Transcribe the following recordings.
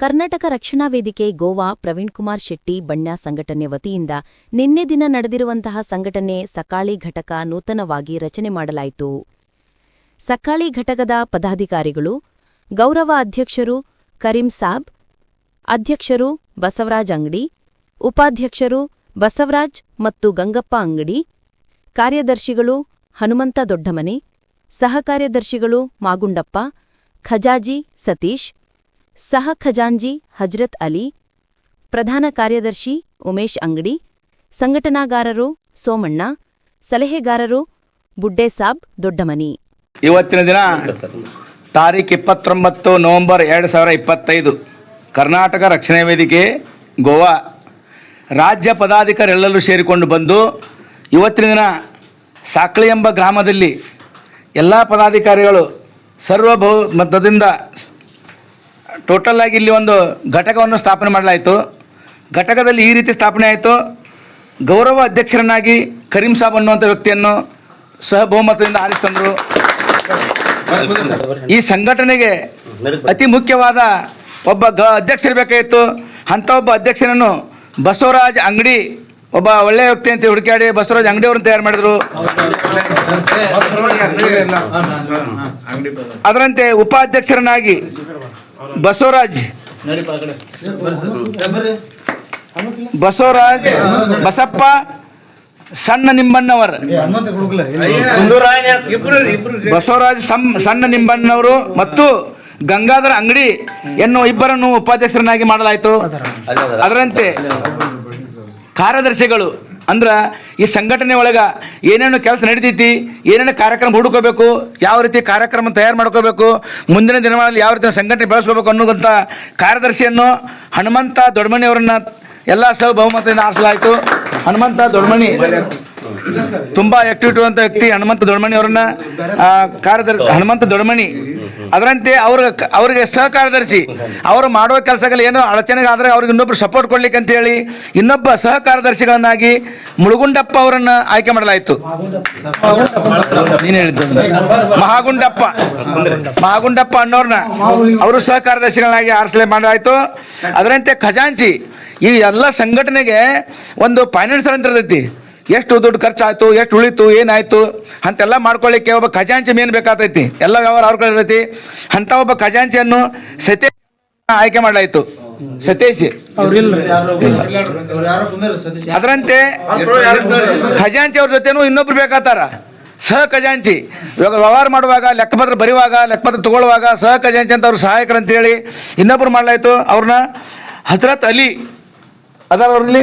ಕರ್ನಾಟಕ ರಕ್ಷಣಾ ವೇದಿಕೆ ಗೋವಾ ಪ್ರವೀಣ್ ಕುಮಾರ್ ಶೆಟ್ಟಿ ಬಣ್ಣ ಸಂಘಟನೆ ವತಿಯಿಂದ ನಿನ್ನೆ ದಿನ ನಡೆದಿರುವಂತಹ ಸಂಘಟನೆ ಸಕಾಳಿ ಘಟಕ ನೂತನವಾಗಿ ರಚನೆ ಮಾಡಲಾಯಿತು. ಸಕಾಳಿ ಘಟಕದ ಪದಾಧಿಕಾರಿಗಳು ಗೌರವ ಅಧ್ಯಕ್ಷರು ಕರೀಂ ಸಾಬ್, ಅಧ್ಯಕ್ಷರು ಬಸವರಾಜ್ ಅಂಗಡಿ, ಉಪಾಧ್ಯಕ್ಷರು ಬಸವರಾಜ್ ಮತ್ತು ಗಂಗಪ್ಪ ಅಂಗಡಿ, ಕಾರ್ಯದರ್ಶಿಗಳು ಹನುಮಂತ ದೊಡ್ಡಮನೆ, ಸಹಕಾರ್ಯದರ್ಶಿಗಳು ಮಾಗುಂಡಪ್ಪ, ಖಜಾಜಿ ಸತೀಶ್ ಸಹ ಖಜಾಂಜಿ, ಹಜ್ರತ್ ಅಲಿ, ಪ್ರಧಾನ ಕಾರ್ಯದರ್ಶಿ ಉಮೇಶ್ ಅಂಗಡಿ, ಸಂಘಟನಾಗಾರರು ಸೋಮಣ್ಣ, ಸಲಹೆಗಾರರು ಬುಡ್ಡೇಸಾಬ್ ದೊಡ್ಡಮನಿ. ಇವತ್ತಿನ ದಿನ ತಾರೀಖು ಇಪ್ಪತ್ತೊಂಬತ್ತು ನವೆಂಬರ್ ಎರಡು ಸಾವಿರ ಇಪ್ಪತ್ತೈದು. ಕರ್ನಾಟಕ ರಕ್ಷಣಾ ವೇದಿಕೆ, ಗೋವಾ. ರಾಜ್ಯ ಪದಾಧಿಕಾರಿಗಳೆಲ್ಲರೂ ಸೇರಿಕೊಂಡು ಬಂದು ಇವತ್ತಿನ ದಿನ ಸಾಕ್ಳಿ ಎಂಬ ಗ್ರಾಮದಲ್ಲಿ ಎಲ್ಲ ಪದಾಧಿಕಾರಿಗಳು ಸರ್ವಬಹುಮತದಿಂದ ಟೋಟಲ್ ಆಗಿ ಇಲ್ಲಿ ಒಂದು ಘಟಕವನ್ನು ಸ್ಥಾಪನೆ ಮಾಡಲಾಯಿತು. ಘಟಕದಲ್ಲಿ ಈ ರೀತಿ ಸ್ಥಾಪನೆ ಆಯಿತು. ಗೌರವ ಅಧ್ಯಕ್ಷರನ್ನಾಗಿ ಕರೀಂ ಸಾಬ್ ಅನ್ನುವಂಥ ವ್ಯಕ್ತಿಯನ್ನು ಸಹ ಬಹುಮತದಿಂದ ಆರಿಸ್ತಂದರು. ಈ ಸಂಘಟನೆಗೆ ಅತಿ ಮುಖ್ಯವಾದ ಒಬ್ಬ ಗ ಅಧ್ಯಕ್ಷರು ಬೇಕಾಗಿತ್ತು ಅಂಥ ಒಬ್ಬ ಅಧ್ಯಕ್ಷರನ್ನು ಬಸವರಾಜ್ ಅಂಗಡಿ ಒಬ್ಬ ಒಳ್ಳೆಯ ವ್ಯಕ್ತಿ ಅಂತ ಹುಡುಕಾಡಿ ಬಸವರಾಜ್ ಅಂಗಡಿ ಅವ್ರನ್ನ ತಯಾರು ಮಾಡಿದ್ರು. ಅದರಂತೆ ಉಪಾಧ್ಯಕ್ಷರನ್ನಾಗಿ ಬಸವರಾಜ್. ಬಸವರಾಜ್ ಬಸಪ್ಪ ಸಣ್ಣ ನಿಂಬಣ್ಣವರ್. ಬಸವರಾಜ್ ಸಣ್ಣ ನಿಂಬಣ್ಣವರು ಮತ್ತು ಗಂಗಾಧರ ಅಂಗಡಿ ಎನ್ನುವ ಇಬ್ಬರನ್ನು ಉಪಾಧ್ಯಕ್ಷರನ್ನಾಗಿ ಮಾಡಲಾಯಿತು. ಅದರಂತೆ ಕಾರ್ಯದರ್ಶಿಗಳು ಅಂದ್ರ ಈ ಸಂಘಟನೆ ಒಳಗೆ ಏನೇನು ಕೆಲಸ ನಡೀತೈತಿ, ಏನೇನು ಕಾರ್ಯಕ್ರಮ ಹುಡುಕೋಬೇಕು, ಯಾವ ರೀತಿ ಕಾರ್ಯಕ್ರಮ ತಯಾರು ಮಾಡ್ಕೋಬೇಕು, ಮುಂದಿನ ದಿನಗಳಲ್ಲಿ ಯಾವ ರೀತಿ ಸಂಘಟನೆ ಬೆಳೆಸ್ಕೋಬೇಕು ಅನ್ನೋದಂಥ ಕಾರ್ಯದರ್ಶಿಯನ್ನು ಹನುಮಂತ ದೊಡ್ಮಣಿ ಅವರನ್ನ ಎಲ್ಲ ಸಹ ಬಹುಮತದಿಂದ ಆರಿಸಲಾಯಿತು. ಹನುಮಂತ ದೊಡ್ಮಣಿ ತುಂಬಾ ಆಕ್ಟಿವಿಟಿ ಅಂತ ವ್ಯಕ್ತಿ ಹನುಮಂತ ದೊಡ್ಮಣಿ ಅವರನ್ನ ಕಾರ್ಯದರ್ಶಿ ಹನುಮಂತ ದೊಡ್ಮಣಿ ಅದರಂತೆ ಅವ್ರಿಗೆ ಅವರಿಗೆ ಸಹ ಕಾರ್ಯದರ್ಶಿ ಅವರು ಮಾಡುವ ಕೆಲಸಗಳು ಏನೋ ಅಡಚಣೆಗಾದ್ರೆ ಅವ್ರಿಗೆ ಇನ್ನೊಬ್ರು ಸಪೋರ್ಟ್ ಕೊಡ್ಲಿಕ್ಕೆ ಅಂತ ಹೇಳಿ ಇನ್ನೊಬ್ಬ ಸಹಕಾರ್ಯದರ್ಶಿಗಳನ್ನಾಗಿ ಮುಳುಗುಂಡಪ್ಪ ಅವರನ್ನು ಆಯ್ಕೆ ಮಾಡಲಾಯಿತು. ಮಹಾಗುಂಡಪ್ಪ. ಮಹಾಗುಂಡಪ್ಪ ಅನ್ನೋರ್ನ ಅವರು ಸಹಕಾರ್ಯದರ್ಶಿಗಳನ್ನಾಗಿ ಆರಿಸಲೇ ಮಾಡಲಾಯಿತು. ಅದರಂತೆ ಖಜಾಂಚಿ ಈ ಎಲ್ಲ ಸಂಘಟನೆಗೆ ಒಂದು ಫೈನಾನ್ಸರ್ ಅಂತ ಇರ್ತೈತಿ ಎಷ್ಟು ದುಡ್ಡು ಖರ್ಚಾಯ್ತು ಎಷ್ಟು ಉಳಿತು ಏನಾಯ್ತು ಅಂತೆಲ್ಲ ಮಾಡ್ಕೊಳ್ಳಿಕ್ಕೆ ಒಬ್ಬ ಖಜಾಂಚಿ ಮೇನ್ ಬೇಕಾಗ್ತೈತಿ ಎಲ್ಲ ವ್ಯವಹಾರ ಅವ್ರ ಕಡೆ ಇರ್ತೈತಿ ಅಂತ ಒಬ್ಬ ಖಜಾಂಚಿಯನ್ನು ಸತೇಶ್ ಆಯ್ಕೆ ಮಾಡಲಾಯಿತು. ಸತೀಶ್. ಅದರಂತೆ ಖಜಾಂಚಿ ಅವ್ರ ಜೊತೆನೂ ಇನ್ನೊಬ್ರು ಬೇಕಾತಾರ. ಸಹ ಖಜಾಂಚಿ. ಇವಾಗ ವ್ಯವಹಾರ ಮಾಡುವಾಗ ಲೆಕ್ಕಪತ್ರ ಬರೆಯುವಾಗ ಲೆಕ್ಕಪತ್ರ ತಗೊಳ್ಳುವಾಗ ಸಹ ಖಜಾಂಚಿ ಅಂತ ಅವ್ರು ಸಹಾಯಕರು ಅಂತೇಳಿ ಇನ್ನೊಬ್ರು ಮಾಡಲಾಯಿತು. ಅವ್ರನ್ನ ಹಜರತ್ ಅಲಿ ಅದಾರ ಅವ್ರಲ್ಲಿ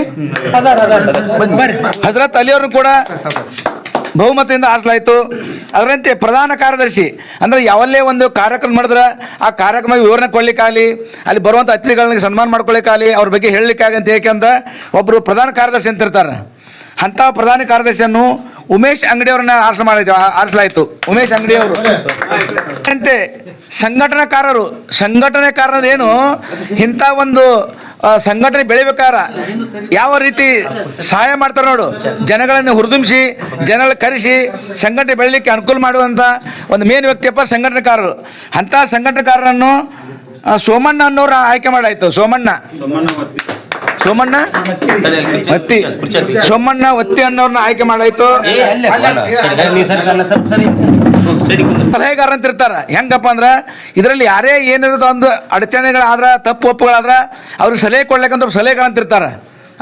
ಹಜರತ್ ಅಲಿ ಅವ್ರನ್ನ ಕೂಡ ಬಹುಮತದಿಂದ ಆರಿಸಲಾಯಿತು. ಅದರಂತೆ ಪ್ರಧಾನ ಕಾರ್ಯದರ್ಶಿ ಅಂದರೆ ಯಾವಲ್ಲೇ ಒಂದು ಕಾರ್ಯಕ್ರಮ ಮಾಡಿದ್ರೆ ಆ ಕಾರ್ಯಕ್ರಮ ವಿವರಣೆ ಕೊಡ್ಲಿಕ್ಕಾಗಲಿ ಅಲ್ಲಿ ಬರುವಂಥ ಅತಿಥಿಗಳನ್ನ ಸನ್ಮಾನ ಮಾಡ್ಕೊಳ್ಳಿಕ್ಕಾಗಲಿ ಅವ್ರ ಬಗ್ಗೆ ಹೇಳಲಿಕ್ಕಾಗಲಿ ಅಂತ ಏಕೆ ಅಂತ ಒಬ್ಬರು ಪ್ರಧಾನ ಕಾರ್ಯದರ್ಶಿ ಅಂತ ಇರ್ತಾರೆ. ಅಂಥ ಪ್ರಧಾನ ಕಾರ್ಯದರ್ಶಿಯನ್ನು ಉಮೇಶ್ ಅಂಗಡಿ ಅವರನ್ನ ಆರಿಸ ಮಾಡಿದ್ವಿ ಆರಿಸಲಾಯಿತು. ಉಮೇಶ್ ಅಂಗಡಿ ಅವರು ಅಂತೆ ಸಂಘಟನಾಕಾರರು ಸಂಘಟನೆಕಾರರು ಏನು ಇಂಥ ಒಂದು ಸಂಘಟನೆ ಬೆಳಿಬೇಕಾರ ಯಾವ ರೀತಿ ಸಹಾಯ ಮಾಡ್ತಾರೆ ನೋಡು. ಜನಗಳನ್ನು ಹುರಿದುಂಬಿಸಿ ಜನಗಳ ಕರೆಸಿ, ಸಂಘಟನೆ ಬೆಳಿಲಿಕ್ಕೆ ಅನುಕೂಲ ಮಾಡುವಂಥ ಒಂದು ಮೇನ್ ವ್ಯಕ್ತಿಯಪ್ಪ ಸಂಘಟನೆಕಾರರು. ಅಂಥ ಸಂಘಟನೆಕಾರರನ್ನು ಸೋಮಣ್ಣ ಅನ್ನೋರು ಆಯ್ಕೆ ಮಾಡಾಯಿತು, ಸೋಮಣ್ಣ. ಸೋಮಣ್ಣ? ಒತ್ತಿ ಸೋಮಣ್ಣ ಒತ್ತಿ ಅನ್ನೋರ್ನ ಆಯ್ಕೆ ಮಾಡಾಯ್ತು. ಸಲಹೆಗಾರ ಅಂತ ಇರ್ತಾರ ಹೆಂಗಪ್ಪ ಅಂದ್ರ ಇದರಲ್ಲಿ ಯಾರೇ ಏನಿರೋದು ಒಂದು ಅಡಚಣೆಗಳಾದ್ರ ತಪ್ಪು ಒಪ್ಪುಗಳಾದ್ರ ಅವ್ರಿಗೆ ಸಲಹೆ ಕೊಡ್ಲಿಕ್ಕಂತ ಸಲಹೆಗಾರ ಅಂತ ಇರ್ತಾರ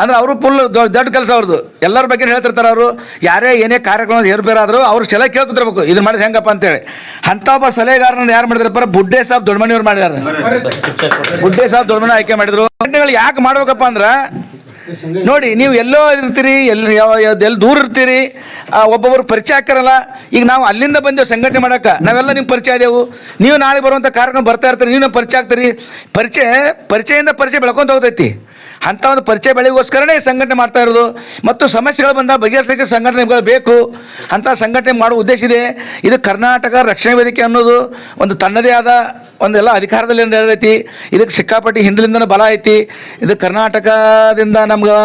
ಅಂದ್ರೆ ಅವರು ಫುಲ್ ದೊಡ್ಡ ಕೆಲಸ ಅವ್ರದ್ದು ಎಲ್ಲರ ಬಗ್ಗೆ ಹೇಳ್ತಿರ್ತಾರೆ ಅವರು. ಯಾರೇ ಏನೇ ಕಾರ್ಯಕ್ರಮ ಏರ್ಬೇರಾದ್ರು ಅವ್ರು ಸಲಹೆ ಕೇಳ್ಕೊತಿರ್ಬೇಕು ಇದು ಮಾಡಿದ್ ಹೆಂಗಪ್ಪ ಅಂತೇಳಿ. ಅಂತ ಒಬ್ಬ ಸಲಹೆಗಾರನ ಯಾರು ಮಾಡಿದ್ರಪ್ಪ ಬುಡ್ಡೆ ಸಾಬ್ ದೊಡ್ಡಮನಿಯವ್ರು ಮಾಡಿದಾರೆ. ಬುಡ್ಡೆ ಸಾಬ್ ದೊಡ್ಡಮನಿ ಆಯ್ಕೆ ಮಾಡಿದ್ರು. ಯಾಕೆ ಮಾಡ್ಬೇಕಪ್ಪ ಅಂದ್ರ ನೋಡಿ, ನೀವು ಎಲ್ಲೋ ಇರ್ತೀರಿ ಎಲ್ಲಿ ಎಲ್ಲಿ ದೂರ ಇರ್ತೀರಿ ಒಬ್ಬೊಬ್ಬರು ಪರಿಚಯ ಹಾಕಿರಲ್ಲ ಈಗ ನಾವು ಅಲ್ಲಿಂದ ಬಂದೇವು ಸಂಘಟನೆ ಮಾಡಕ್ಕೆ ನಾವೆಲ್ಲ ನಿಮ್ಮ ಪರಿಚಯ ಆದೆವು ನೀವು ನಾಳೆ ಬರುವಂಥ ಕಾರ್ಯಕ್ರಮ ಬರ್ತಾ ಇರ್ತೀರಿ, ನೀವು ನಮ್ಮ ಪರಿಚಯ ಆಗ್ತೀರಿ. ಪರಿಚಯ, ಪರಿಚಯದಿಂದ ಪರಿಚಯ ಬೆಳ್ಕೊಂತ ಹೋಗ್ತೈತಿ. ಅಂಥ ಒಂದು ಪರಿಚಯ ಬೆಳೆಗೋಸ್ಕರನೇ ಸಂಘಟನೆ ಮಾಡ್ತಾ ಇರೋದು. ಮತ್ತು ಸಮಸ್ಯೆಗಳು ಬಂದ ಬಗೆಹರಿಸಲಿಕ್ಕೆ ಸಂಘಟನೆಗಳು ಬೇಕು. ಅಂಥ ಸಂಘಟನೆ ಮಾಡುವ ಉದ್ದೇಶ ಇದೆ. ಇದು ಕರ್ನಾಟಕ ರಕ್ಷಣಾ ವೇದಿಕೆ ಅನ್ನೋದು ಒಂದು ತನ್ನದೇ ಆದ ಒಂದೆಲ್ಲ ಅಧಿಕಾರದಲ್ಲಿ ನಡೆದೈತಿ. ಇದಕ್ಕೆ ಸಿಕ್ಕಾಪಟ್ಟಿ ಹಿಂದಲಿಂದನೂ ಬಲ ಐತಿ. ಇದು ಕರ್ನಾಟಕದಿಂದ ನಮ್ಗೆ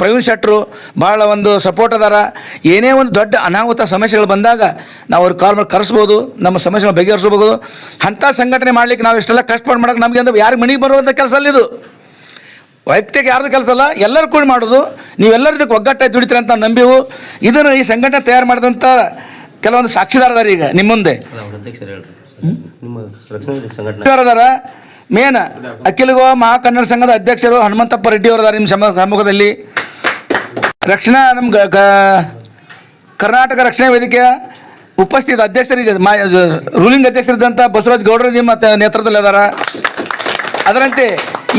ಪ್ರವೀಣ್ ಶೆಟ್ರು ಭಾಳ ಒಂದು ಸಪೋರ್ಟ್ ಅದಾರ. ಏನೇ ಒಂದು ದೊಡ್ಡ ಅನಾಹುತ ಸಮಸ್ಯೆಗಳು ಬಂದಾಗ ನಾವು ಅವ್ರ ಕಾಲ್ ಮಾಡಿ ಕರೆಸ್ಬೋದು ನಮ್ಮ ಸಮಸ್ಯೆಗಳು ಬಗೆಹರಿಸ್ಬೋದು. ಅಂಥ ಸಂಘಟನೆ ಮಾಡ್ಲಿಕ್ಕೆ ನಾವು ಇಷ್ಟೆಲ್ಲ ಕಷ್ಟಪಟ್ಟು ಮಾಡೋಕೆ ನಮಗೆ ಅಂದ್ರೆ ಯಾರಿಗೆ ಮನೆಗೆ ಬರುವಂಥ ಕೆಲಸ ಅಲ್ಲ ಇದು. ವೈಯಕ್ತಿಕ ಯಾರ್ದು ಕೆಲಸ ಅಲ್ಲ ಎಲ್ಲರೂ ಕೂಡ ಮಾಡೋದು. ನೀವೆಲ್ಲರೂ ಇದಕ್ಕೆ ಒಗ್ಗಟ್ಟಾಗಿ ದುಡಿತೀರ ಅಂತ ನಂಬಿವು. ಇದನ್ನು ಈ ಸಂಘಟನೆ ತಯಾರು ಮಾಡಿದಂಥ ಕೆಲವೊಂದು ಸಾಕ್ಷಿದಾರದಾರ ಈಗ ನಿಮ್ಮ ಮುಂದೆ ಮೇನ್ ಅಖಿಲ ಗೋವಾ ಮಹಾಕನ್ನಡ ಸಂಘದ ಅಧ್ಯಕ್ಷರು ಹನುಮಂತಪ್ಪ ರೆಡ್ಡಿ ಅವರದಾರ ನಿಮ್ಮ ಸಮ ಸಮ್ಮುಖದಲ್ಲಿ. ರಕ್ಷಣಾ ನಮ್ಮ ಕರ್ನಾಟಕ ರಕ್ಷಣಾ ವೇದಿಕೆಯ ಉಪಸ್ಥಿತ ಅಧ್ಯಕ್ಷರಿಗೆ ರೂಲಿಂಗ್ ಅಧ್ಯಕ್ಷರಿದ್ದಂಥ ಬಸವರಾಜ್ ಗೌಡರು ನಿಮ್ಮ ನೇತೃತ್ವದಲ್ಲಿ ಅದಾರ. ಅದರಂತೆ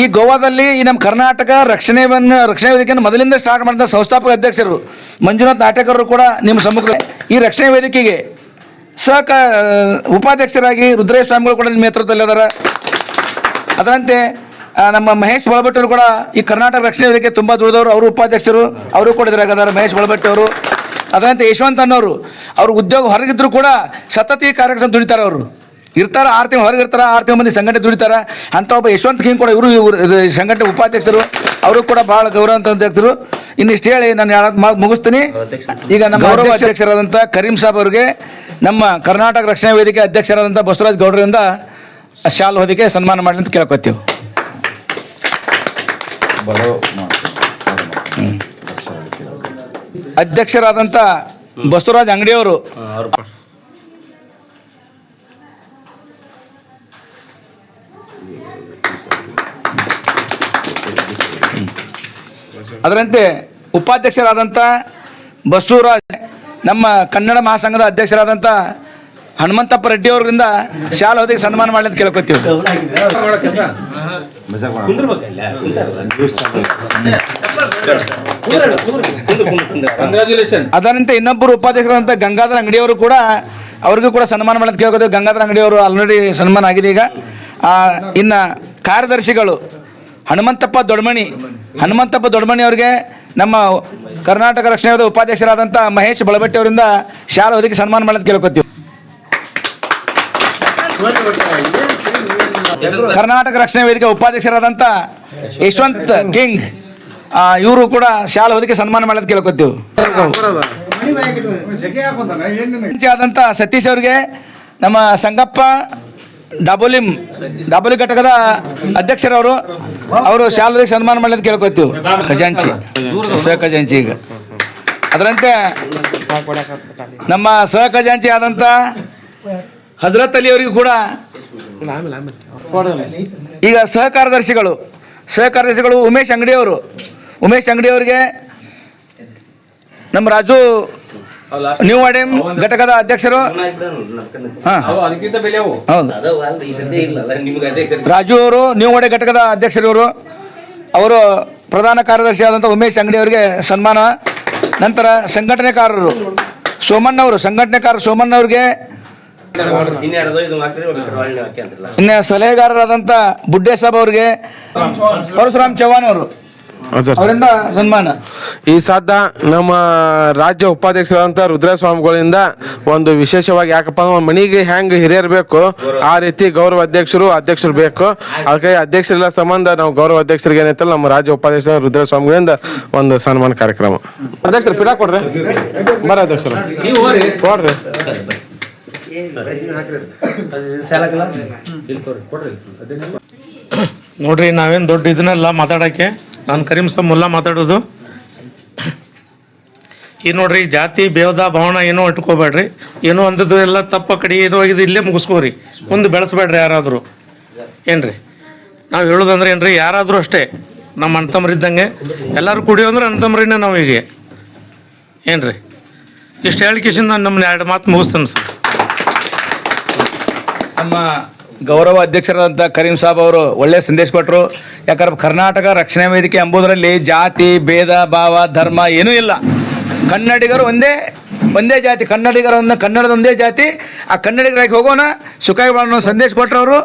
ಈ ಗೋವಾದಲ್ಲಿ ಈ ನಮ್ಮ ಕರ್ನಾಟಕ ರಕ್ಷಣೆಯನ್ನು ರಕ್ಷಣಾ ವೇದಿಕೆಯನ್ನು ಮೊದಲಿಂದ ಸ್ಟಾರ್ಟ್ ಮಾಡಿದ ಸಂಸ್ಥಾಪಕ ಅಧ್ಯಕ್ಷರು ಮಂಜುನಾಥ್ ನಾಟಕರು ಕೂಡ ನಿಮ್ಮ ಸಮ್ಮುಖ ಈ ರಕ್ಷಣಾ ವೇದಿಕೆಗೆ ಸಹ ಉಪಾಧ್ಯಕ್ಷರಾಗಿ ರುದ್ರೇಶ್ ಸ್ವಾಮಿಗಳು ಕೂಡ ನಿಮ್ಮ ನೇತೃತ್ವದಲ್ಲಿ ಅದಾರ. ಅದರಂತೆ ನಮ್ಮ ಮಹೇಶ್ ಬಳಭಟ್ಟರು ಕೂಡ ಈ ಕರ್ನಾಟಕ ರಕ್ಷಣೆ ವೇದಿಕೆ ತುಂಬ ದುಡಿದವರು ಅವರು ಉಪಾಧ್ಯಕ್ಷರು ಅವರು ಕೂಡ ಇದ್ರಾಗದಾರ ಮಹೇಶ್ ಬಳಭಟ್ಟಿ ಅವರು ಅದರಂತೆ ಯಶವಂತ ಅನ್ನೋರು ಅವ್ರ ಉದ್ಯೋಗ ಹೊರಗಿದ್ರು ಕೂಡ ಸತತ ಈ ಕಾರ್ಯಕ್ರಮ ದುಡಿತಾರೆ ಅವರು. ಇರ್ತಾರ ಆರು ತಿಂಗಳು ಹೊರಗೆ ಇರ್ತಾರ ಆರು ತಿಂಗಳು ಮಂದಿ ಸಂಘಟನೆ ದುಡಿತಾರ. ಅಂತ ಒಬ್ಬ ಯಶವಂತ್ ಕಿಂಗ್ ಕೂಡ ಇವರು ಇವರು ಸಂಘಟನೆ ಉಪಾಧ್ಯಕ್ಷರು. ಅವರು ಕೂಡ ಬಹಳ ಗೌರವ ಅಂತ ಹೇಳ್ತಿದ್ರು ಇನ್ನಿಷ್ಟು ಹೇಳಿ ನಾನು ಯಾರು ಮುಗಿಸ್ತೀನಿ. ಈಗ ನಮ್ಮ ಗೌರವ ಅಧ್ಯಕ್ಷರಾದಂಥ ಕರೀಂ ಸಾಬ್ ಅವರಿಗೆ ನಮ್ಮ ಕರ್ನಾಟಕ ರಕ್ಷಣಾ ವೇದಿಕೆ ಅಧ್ಯಕ್ಷರಾದಂಥ ಬಸವರಾಜ್ ಗೌಡರಿಂದ ಶಾಲ್ ಹೊದಿಕೆ ಸನ್ಮಾನ ಮಾಡಲಿ ಅಂತ ಕೇಳ್ಕೊತೀವಿ. ಅಧ್ಯಕ್ಷರಾದಂತ ಬಸವರಾಜ್ ಅಂಗಡಿಯವರು. ಅದರಂತೆ ಉಪಾಧ್ಯಕ್ಷರಾದಂತ ಬಸವರಾಜ್ ನಮ್ಮ ಕನ್ನಡ ಮಹಾಸಂಘದ ಅಧ್ಯಕ್ಷರಾದಂಥ ಹನುಮಂತಪ್ಪ ರೆಡ್ಡಿ ಅವರಿಂದ ಶಾಲ ಹೋದಿಗೆ ಸನ್ಮಾನ ಮಾಡಿ ಅಂತ ಕೇಳ್ಕೊತೀವಿ. ಅದರಂತೆ ಇನ್ನೊಬ್ಬರು ಉಪಾಧ್ಯಕ್ಷರಂತ ಗಂಗಾಧರ ಅಂಗಡಿಯವರು ಕೂಡ ಅವ್ರಿಗೂ ಕೂಡ ಸನ್ಮಾನ ಮಾಡೋದು ಕೇಳ್ಕೊತೀವಿ. ಗಂಗಾಧರ ಅಂಗಡಿಯವರು ಆಲ್ರೆಡಿ ಸನ್ಮಾನ ಆಗಿದೆ ಈಗ. ಆ, ಇನ್ನ ಕಾರ್ಯದರ್ಶಿಗಳು ಹನುಮಂತಪ್ಪ ದೊಡ್ಮಣಿ ಹನುಮಂತಪ್ಪ ದೊಡ್ಮಣಿ ಅವರಿಗೆ ನಮ್ಮ ಕರ್ನಾಟಕ ರಕ್ಷಣಾ ಉಪಾಧ್ಯಕ್ಷರಾದಂಥ ಮಹೇಶ್ ಬಳಬಟ್ಟಿ ಅವರಿಂದ ಶಾಲೆ ಹೊದಿಗೆ ಸನ್ಮಾನ ಮಾಡೋದು ಕೇಳ್ಕೊತೀವಿ. ಕರ್ನಾಟಕ ರಕ್ಷಣಾ ವೇದಿಕೆ ಉಪಾಧ್ಯಕ್ಷರಾದಂಥ ಯಶವಂತ್ ಕಿಂಗ್ ಇವರು ಕೂಡ ಶಾಲೆ ಹೊದಿಕೆ ಸನ್ಮಾನ ಮಾಡೋದು ಕೇಳ್ಕೊತೀವಿ. ಆದಂಥ ಸತೀಶ್ ಅವರಿಗೆ ನಮ್ಮ ಸಂಗಪ್ಪ, ಡಬಲಿಂ ಡಾಬೋಲಿ ಘಟಕದ ಅಧ್ಯಕ್ಷರವರು, ಅವರು ಶಾಲೆ ಸನ್ಮಾನ ಮಾಡೋದು ಕೇಳ್ಕೊತೀವಿ. ಖಜಾಂಚಿ ಸಹ ಖಜಾಂಚಿ ಈಗ. ಅದರಂತೆ ನಮ್ಮ ಸಹ ಖಜಾಂಚಿ ಆದಂಥ ಹಜರತ್ ಅಲಿ ಅವರಿಗೂ ಕೂಡ ಈಗ ಸಹ ಕಾರ್ಯದರ್ಶಿಗಳು ಸಹ ಕಾರ್ಯದರ್ಶಿಗಳು ಉಮೇಶ್ ಅಂಗಡಿಯವರು ಉಮೇಶ್ ಅಂಗಡಿಯವರಿಗೆ ನಮ್ಮ ರಾಜು ನ್ಯೂ ಅಡೆಮ್ ಘಟಕದ ಅಧ್ಯಕ್ಷರು. ರಾಜು ಅವರು ನ್ಯೂ ವಾಡೆ ಘಟಕದ ಅಧ್ಯಕ್ಷರು ಅವರು ಪ್ರಧಾನ ಕಾರ್ಯದರ್ಶಿ ಆದಂಥ ಉಮೇಶ್ ಅಂಗಡಿ ಅವರಿಗೆ ಸನ್ಮಾನ. ನಂತರ ಸಂಘಟನೆಕಾರರು ಸೋಮಣ್ಣ ಅವರು ಸಂಘಟನೆಕಾರ ಸೋಮಣ್ಣ ಅವರಿಗೆ ಇನ್ನು ಸಲಹೆಗಾರರಾದಂತ ಬುಡ್ಡೆ ಸಾಬ್ ಅವರಿಗೆ ಪರಶುರಾಮ್ ಚವ್ಹಾಣ್ ಅವರು. ಅವರಿಂದ ಸನ್ಮಾನ. ಈ ಸಾಧ್ಯ ನಮ್ಮ ರಾಜ್ಯ ಉಪಾಧ್ಯಕ್ಷರಾದಂಥ ರುದ್ರಸ್ವಾಮಿಗಳಿಂದ ಒಂದು ವಿಶೇಷವಾಗಿ ಯಾಕಪ್ಪ ಅಂದ್ರೆ ಒಂದು ಮನೆಗೆ ಹೆಂಗೆ ಹಿರಿಯರು ಬೇಕು ಆ ರೀತಿ ಗೌರವ ಅಧ್ಯಕ್ಷರು ಅಧ್ಯಕ್ಷರು ಬೇಕು. ಅದಕ್ಕೆ ಅಧ್ಯಕ್ಷರೆಲ್ಲ ಸಂಬಂಧ ನಾವು ಗೌರವ ಅಧ್ಯಕ್ಷರಿಗೆ ಏನೈತಲ್ಲ ನಮ್ಮ ರಾಜ್ಯ ಉಪಾಧ್ಯಕ್ಷ ರುದ್ರಸ್ವಾಮಿಗಳಿಂದ ಒಂದು ಸನ್ಮಾನ ಕಾರ್ಯಕ್ರಮ. ಅಧ್ಯಕ್ಷರು ಪಿಡಾ ಕೊಡ್ರಿ. ಬರ ಅಧ್ಯಕ್ಷರು. ಕೊಡ್ರಿ. ನೋಡ್ರಿ, ನಾವೇನು ದೊಡ್ಡ ಇದನ್ನೆಲ್ಲ ಮಾತಾಡೋಕ್ಕೆ. ನಾನು ಕರೀಂ ಸಾಬ್ ಮುಲ್ಲಾ ಮಾತಾಡೋದು. ಈ ನೋಡ್ರಿ, ಜಾತಿ, ಭೇದ, ಭಾವನ ಏನೋ ಇಟ್ಕೋಬೇಡ್ರಿ. ಏನೋ ಅಂದದ್ದು ಎಲ್ಲ ತಪ್ಪ ಕಡೆ, ಏನೋ ಆಗಿದೆ, ಇಲ್ಲೇ ಮುಗಿಸ್ಕೋರಿ. ಮುಂದೆ ಬೆಳೆಸ್ಬೇಡ್ರಿ ಯಾರಾದರೂ. ಏನ್ರಿ? ನಾವು ಹೇಳೋದಂದ್ರೆ ಏನ್ರಿ, ಯಾರಾದರೂ ಅಷ್ಟೇ. ನಮ್ಮ ಅಣ್ತಮ್ರಿದ್ದಂಗೆ ಎಲ್ಲರೂ ಕುಡಿಯೋ ಅಂದ್ರೆ ಅಣ್ತಮ್ರಿನೇ ನಾವು ಈಗ ಏನ್ರಿ? ಇಷ್ಟು ಹೇಳಿಕೆಸಿಂದ ನಾನು ನಮ್ಮನ್ನ ಎರಡು ಮಾತು ಮುಗಿಸ್ತೇನೆ ಸರ್. ನಮ್ಮ ಗೌರವ ಅಧ್ಯಕ್ಷರಾದಂಥ ಕರೀಂ ಸಾಬ್ ಅವರು ಒಳ್ಳೆಯ ಸಂದೇಶ ಕೊಟ್ಟರು. ಯಾಕಂದ್ರೆ ಕರ್ನಾಟಕ ರಕ್ಷಣಾ ವೇದಿಕೆ ಎಂಬುದರಲ್ಲಿ ಜಾತಿ ಭೇದ ಭಾವ ಧರ್ಮ ಏನೂ ಇಲ್ಲ. ಕನ್ನಡಿಗರು ಒಂದೇ ಒಂದೇ ಜಾತಿ. ಕನ್ನಡಿಗರನ್ನ ಕನ್ನಡದ ಒಂದೇ ಜಾತಿ. ಆ ಕನ್ನಡಿಗರಾಗಿ ಹೋಗೋಣ ಸುಖಾಯಿ ಸಂದೇಶ ಕೊಟ್ಟರು ಅವರು.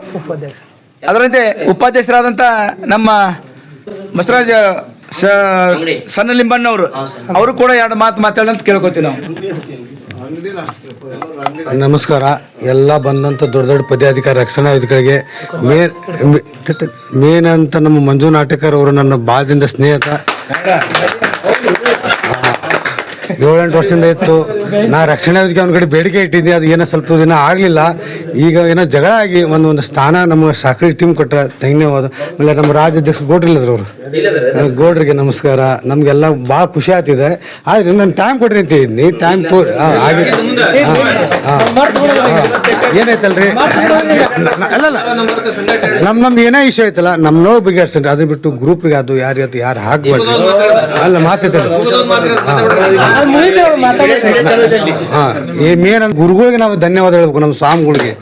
ಅದರಂತೆ ಉಪಾಧ್ಯಕ್ಷರಾದಂಥ ನಮ್ಮ ಬಸವರಾಜ ಸಣ್ಣ ಲಿಂಬಣ್ಣವರು ಅವರು ಕೂಡ ಎರಡು ಮಾತು ಮಾತಾಡೋಣ ಅಂತ ಕೇಳ್ಕೊತೀವಿ ನಾವು. ನಮಸ್ಕಾರ. ಎಲ್ಲ ಬಂದಂಥ ದೊಡ್ಡ ದೊಡ್ಡ ಪದಾಧಿಕಾರಿ ರಕ್ಷಣಾ ವೇದಿಕೆಗಳಿಗೆ ಮೇನ್ ಮೇನ್ ಅಂತ ನಮ್ಮ ಮಂಜು ನಾಟಕರ್ ಅವರು ನನ್ನ ಬಾಲದಿಂದ ಸ್ನೇಹಿತ. ಏಳೆಂಟು ವರ್ಷದಿಂದ ಇತ್ತು. ನಾ ರಕ್ಷಣೆ ಅದಕ್ಕೆ ಅವ್ನ ಕಡೆ ಬೇಡಿಕೆ ಇಟ್ಟಿದ್ದೆ. ಅದು ಏನೋ ಸ್ವಲ್ಪ ದಿನ ಆಗಲಿಲ್ಲ. ಈಗ ಏನೋ ಜಗಳ ಆಗಿ ಒಂದು ಒಂದು ಸ್ಥಾನ ನಮ್ಮ ಸಾಕಳಿ ಟೀಮ್ ಕೊಟ್ಟರೆ ಧನ್ಯವಾದ. ಆಮೇಲೆ ನಮ್ಮ ರಾಜ್ಯಾಧ್ಯಕ್ಷ ಗೌಡ್ರಿಲ್ಲದ್ರು ಅವರು. ಗೌಡ್ರಿಗೆ ನಮಸ್ಕಾರ. ನಮಗೆಲ್ಲ ಭಾಳ ಖುಷಿ ಆಗ್ತಿದೆ. ಆದ್ರೆ ನಾನು ಟೈಮ್ ಕೊಡ್ರಿ ಅಂತ ಇದ್ದೀನಿ ಟೈಮ್ ತೋ ಆಗಿತ್ತು ಏನಾಯ್ತಲ್ರಿ? ಅಲ್ಲಲ್ಲ ನಮ್ಮ ನಮ್ದು ಏನೇ ಇಶ್ಯೂ ಐತಲ್ಲ ನಮ್ಮ ನೋವು ಬಗೆಹರಿಸ್ರಿ ಅದು ಬಿಟ್ಟು ಗ್ರೂಪ್ಗೆ ಅದು ಯಾರು ಯಾರು ಹಾಕ್ಬಾರ್ದು? ಅಲ್ಲ ಮಾತೈತಲ್ಲ ಹಾ. ಈ ಮೇನ್ ಗುರುಗಳಿಗೆ ನಾವು ಧನ್ಯವಾದ ಹೇಳ್ಬೇಕು ನಮ್ಮ ಸ್ವಾಮಿಗಳಿಗೆ.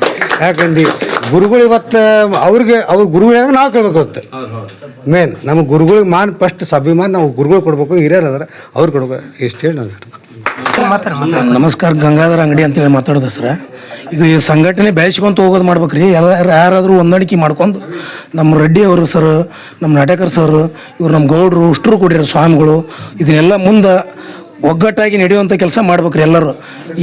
ಯಾಕಂದ್ರೆ ಗುರುಗಳು ಇವತ್ತು ಅವ್ರಿಗೆ ಅವ್ರ ಗುರುಗಳಿಗೆ ನಾವು ಕೇಳ್ಬೇಕು ಇವತ್ತು. ಮೇನ್ ನಮ್ಮ ಗುರುಗಳಿಗೆ ಮಾನ್ ಫಸ್ಟ್ ಸಭಿಮಾನ್ ನಾವು ಗುರುಗಳು ಕೊಡ್ಬೇಕು ಹಿರಿಯರು ಅದರ ಅವ್ರು ಕೊಡ್ಬೇಕು. ಎಷ್ಟು ಹೇಳಿ ನಾನು ನಮಸ್ಕಾರ ಗಂಗಾಧರ ಅಂಗಡಿ ಅಂತೇಳಿ ಮಾತಾಡೋದು ಸರ್. ಇದು ಈ ಸಂಘಟನೆ ಬೆಳೆಸ್ಕೊಂತ ಹೋಗೋದು ಮಾಡ್ಬೇಕ್ರಿ. ಎಲ್ಲ ಯಾರಾದರೂ ಹೊಂದಾಣಿಕೆ ಮಾಡ್ಕೊಂಡು ನಮ್ಮ ರೆಡ್ಡಿ ಅವರು ಸರ್ ನಮ್ಮ ನಾಟಕರ್ ಸರ್ ಇವ್ರು ನಮ್ಮ ಗೌಡರು ಉಷ್ಟ್ರು ಕೊಡಿರೋ ಸ್ವಾಮಿಗಳು ಇದನ್ನೆಲ್ಲ ಮುಂದೆ ಒಗ್ಗಟ್ಟಾಗಿ ನಡೆಯುವಂಥ ಕೆಲಸ ಮಾಡ್ಬೇಕ್ರಿ ಎಲ್ಲರೂ.